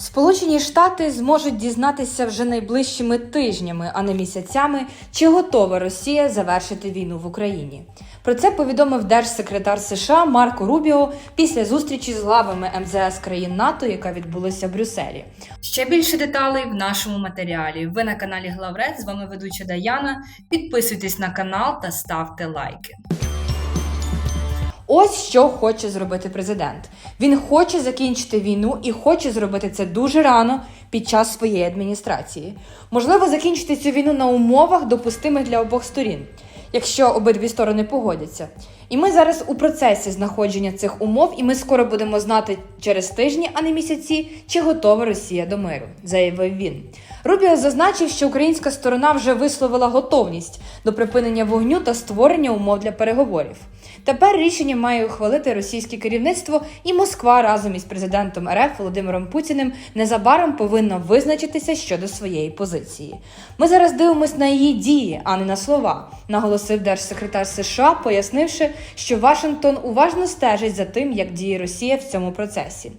Сполучені Штати зможуть дізнатися вже найближчими тижнями, а не місяцями, чи готова Росія завершити війну в Україні. Про це повідомив держсекретар США Марко Рубіо після зустрічі з главами МЗС країн НАТО, яка відбулася в Брюсселі. Ще більше деталей в нашому матеріалі. Ви на каналі Главред. З вами ведуча Даяна. Підписуйтесь на канал та ставте лайки. Ось що хоче зробити президент. Він хоче закінчити війну і хоче зробити це дуже рано під час своєї адміністрації. Можливо, закінчити цю війну на умовах, допустимих для обох сторін, якщо обидві сторони погодяться. І ми зараз у процесі знаходження цих умов, і ми скоро будемо знати через тижні, а не місяці, чи готова Росія до миру, заявив він. Рубіо зазначив, що українська сторона вже висловила готовність до припинення вогню та створення умов для переговорів. Тепер рішення має ухвалити російське керівництво, і Москва разом із президентом РФ Володимиром Путіним незабаром повинна визначитися щодо своєї позиції. Ми зараз дивимося на її дії, а не на слова, наголосив держсекретар США, пояснивши, що Вашингтон уважно стежить за тим, як діє Росія в цьому процесі.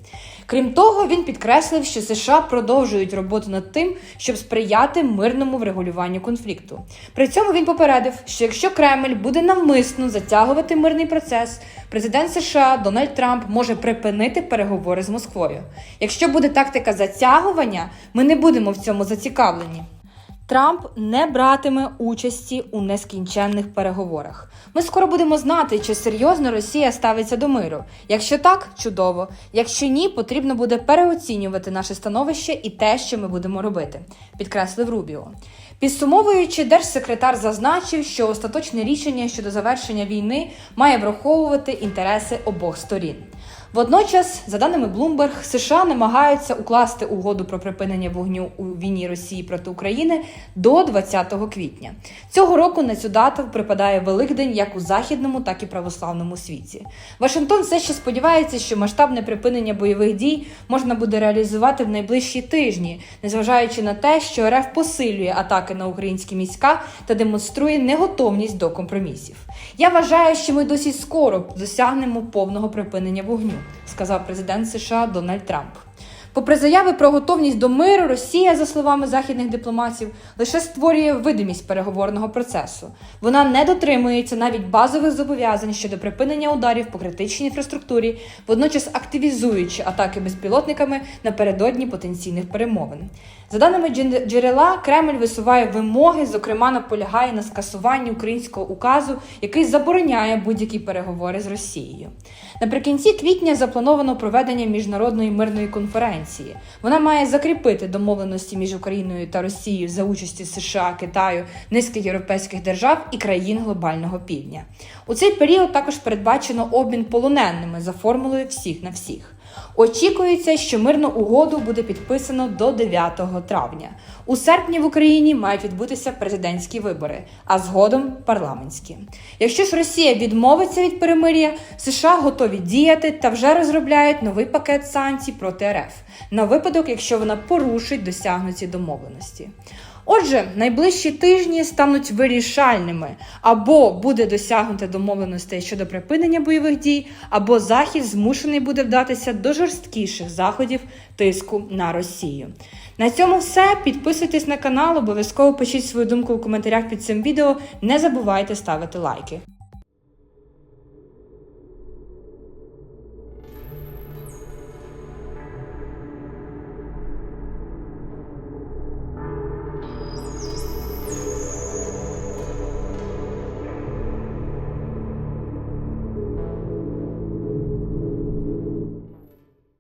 Крім того, він підкреслив, що США продовжують роботу над тим, щоб сприяти мирному врегулюванню конфлікту. При цьому він попередив, що якщо Кремль буде навмисно затягувати мирний процес, президент США Дональд Трамп може припинити переговори з Москвою. Якщо буде тактика затягування, ми не будемо в цьому зацікавлені. Трамп не братиме участі у нескінченних переговорах. Ми скоро будемо знати, чи серйозно Росія ставиться до миру. Якщо так, чудово. Якщо ні, потрібно буде переоцінювати наше становище і те, що ми будемо робити, підкреслив Рубіо. Підсумовуючи, держсекретар зазначив, що остаточне рішення щодо завершення війни має враховувати інтереси обох сторін. Водночас, за даними Bloomberg, США намагаються укласти угоду про припинення вогню у війні Росії проти України до 20 квітня. Цього року на цю дату припадає Великдень як у західному, так і православному світі. Вашингтон все ще сподівається, що масштабне припинення бойових дій можна буде реалізувати в найближчі тижні, незважаючи на те, що РФ посилює атаки на українські міська та демонструє неготовність до компромісів. Я вважаю, що ми досі скоро досягнемо повного припинення вогню, сказав президент США Дональд Трамп. Попри заяви про готовність до миру, Росія, за словами західних дипломатів, лише створює видимість переговорного процесу. Вона не дотримується навіть базових зобов'язань щодо припинення ударів по критичній інфраструктурі, водночас активізуючи атаки безпілотниками напередодні потенційних перемовин. За даними джерела, Кремль висуває вимоги, зокрема, наполягає на скасуванні українського указу, який забороняє будь-які переговори з Росією. Наприкінці квітня заплановано проведення міжнародної мирної конференції. Вона має закріпити домовленості між Україною та Росією за участі США, Китаю, низки європейських держав і країн глобального півдня. У цей період також передбачено обмін полоненими за формулою всіх на всіх. Очікується, що мирну угоду буде підписано до 9 травня. У серпні в Україні мають відбутися президентські вибори, а згодом парламентські. Якщо ж Росія відмовиться від перемир'я, США готові діяти та вже розробляють новий пакет санкцій проти РФ на випадок, якщо вона порушить досягнуті домовленості. Отже, найближчі тижні стануть вирішальними або буде досягнуто домовленостей щодо припинення бойових дій, або Захід змушений буде вдатися до жорсткіших заходів тиску на Росію. На цьому все. Підписуйтесь на канал, обов'язково пишіть свою думку у коментарях під цим відео. Не забувайте ставити лайки.